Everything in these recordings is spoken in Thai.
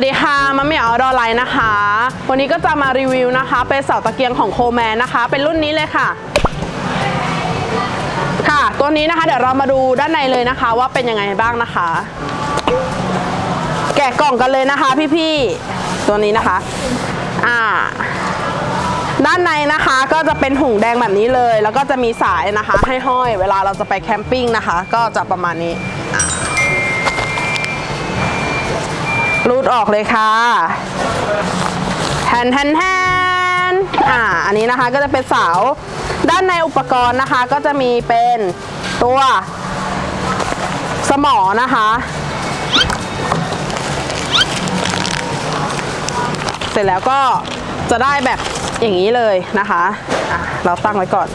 วัสดีค่ะมะเหมียวออดอไลน์นะคะ วันนี้ก็จะมารีวิวนะคะ เป็นเสาตะเกียงของโคแมนนะคะ เป็นรุ่นนี้เลยค่ะ ค่ะ ตัวนี้นะคะ เดี๋ยวเรามาดูด้านในเลยนะคะ ว่าเป็นยังไงบ้างนะคะ แกะกล่องกันเลยนะคะ พี่ๆ ตัวนี้นะคะ อ่า ด้านในนะคะก็จะเป็นหุ่งแดงแบบนี้เลย แล้วก็จะมีสายนะคะ ให้ห้อยเวลาเราจะไปแคมปิ้งนะคะ ก็จะประมาณนี้ รูดออกเลยค่ะแทนแทนแทนอ่า อันนี้นะคะก็จะเป็นเสา ด้านในอุปกรณ์นะคะ ก็จะมีเป็นตัวสมอนะคะ เสร็จแล้วก็จะได้แบบอย่างนี้เลยนะคะอะเราตั้งไว้ก่อน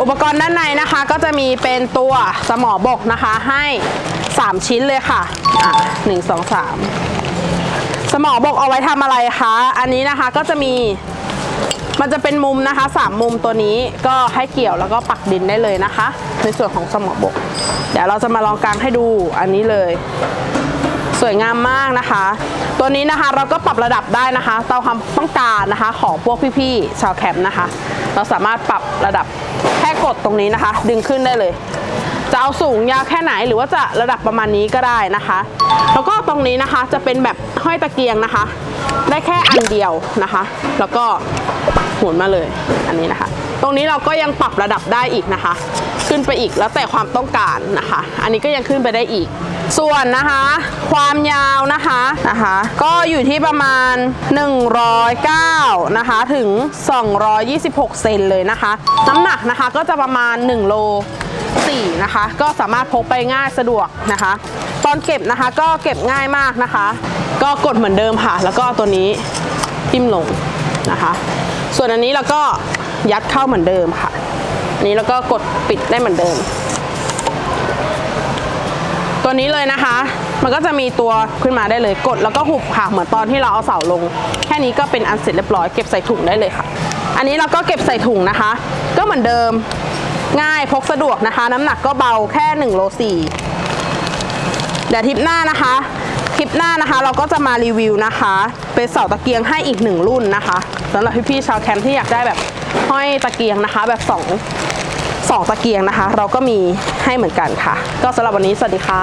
อุปกรณ์ด้านในนะคะก็จะมีเป็นตัวสมอบกนะคะให้ 3 ชิ้นเลยค่ะอะหนึ่งสองสามสมอบกเอาไว้ทำอะไรคะ อันนี้นะคะก็จะมีมันจะเป็นมุมนะคะสามมุมตัวนี้ก็ให้เกี่ยวแล้วก็ปักดินได้เลยนะคะ ในส่วนของสมอบก เดี๋ยวเราจะมาลองกางให้ดูอันนี้เลย สวยงามมากนะคะ ตัวนี้นะคะเราก็ปรับระดับได้นะคะตามความต้องการนะคะของพวกพี่ๆชาวแคมป์นะคะ เราสามารถปรับระดับแค่กดตรงนี้นะคะ ดึงขึ้นได้เลยจะเอาสูงยาวแค่ไหนหรือว่าจะระดับประมาณนี้ก็ได้นะคะ แล้วก็ตรงนี้นะคะจะเป็นแบบห้อยตะเกียงนะคะ ได้แค่อันเดียวนะคะ แล้วก็หมุนมาเลยอันนี้นะคะ ตรงนี้เราก็ยังปรับระดับได้อีกนะคะ ขึ้นไปอีกแล้วแต่ความต้องการนะคะ อันนี้ก็ยังขึ้นไปได้อีก ส่วนนะคะ ความยาวนะคะนะคะ ก็อยู่ที่ประมาณ 109 นะคะ ถึง 226 เซนเลยนะคะ น้ำหนักนะคะก็จะประมาณ 1 โล 4 นะคะ ก็สามารถพกไปง่ายสะดวกนะคะ ตอนเก็บนะคะก็เก็บง่ายมากนะคะ ก็กดเหมือนเดิมค่ะ แล้วก็ตัวนี้ทิ่มลงนะคะ ส่วนอันนี้เราก็ยัดเข้าเหมือนเดิมค่ะ อันนี้แล้วก็กดปิดได้เหมือนเดิม ตัวนี้เลยนะคะ มันก็จะมีตัวขึ้นมาได้เลยกดแล้วก็หุบค่ะเหมือนตอนที่เราเอาเสาลง แค่นี้ก็เป็นอันเสร็จเรียบร้อยเก็บใส่ถุงได้เลยค่ะ อันนี้เราก็เก็บใส่ถุงนะคะ ก็เหมือนเดิมง่ายพกสะดวกนะคะ น้ำหนักก็เบาแค่1โล4เดี๋ยวทิปหน้านะคะคลิปหน้านะคะเราก็จะมารีวิวนะคะ เป็นเสาตะเกียงให้อีกหนึ่งรุ่นนะคะสำหรับพี่ๆชาวแคมป์ที่อยากได้แบบห้อยตะเกียงนะคะ แบบส 2 ตะเกียงนะคะ เราก็มีให้เหมือนกันค่ะ ก็สำหรับวันนี้สวัสดีค่ะ